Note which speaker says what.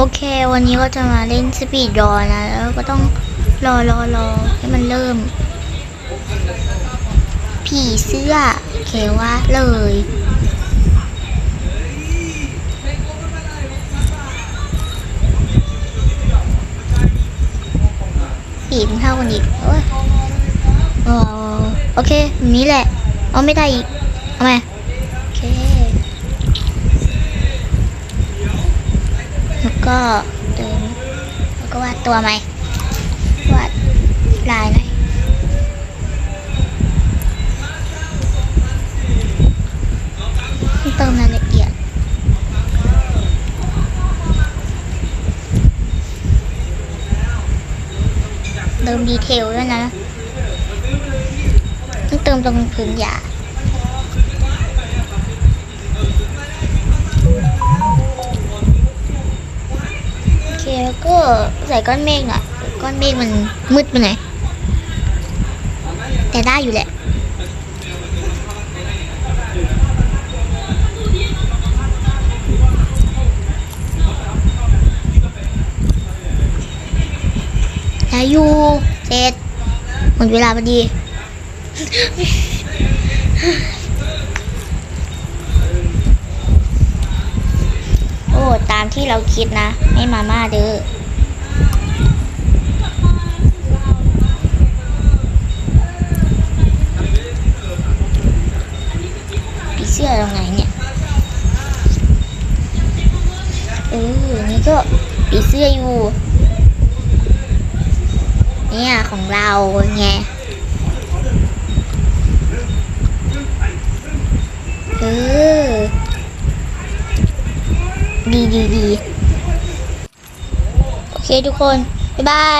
Speaker 1: โอเค วันนี้ก็จะมาเล่นสปีดรอนะ แล้วก็ต้องรอรอรอให้มันเริ่ม ผีเสื้อโอเคว่าเลย ผีมันเท่ากันอีกโอ้ยโอเค นี้แหละ เอาไม่ได้อีก เอาไหมโอเค แล้ว ก็เดินแล้วก็วาดตัวใหมวาดลายหน่อยเติมรายละเอียดเติมดีเทลด้วยนะต้องเติมตรงพื้นหยา แล้วก็ใส่ก้อนเมฆหน่อยก้อนเมฆมันมืดไปหน่อยแต่ได้อยู่แหละอายุเสร็จหมดเวลาพอดี โอ้ ตามที่เราคิดนะ ให้มาม่าเด้อผีเสื้อตรงไหนเนี่ยเออนี่ก็ผีเสื้ออยู่ เนี่ยของเราไงเออ ดีดีดีโอเคทุกคน บ๊ายบาย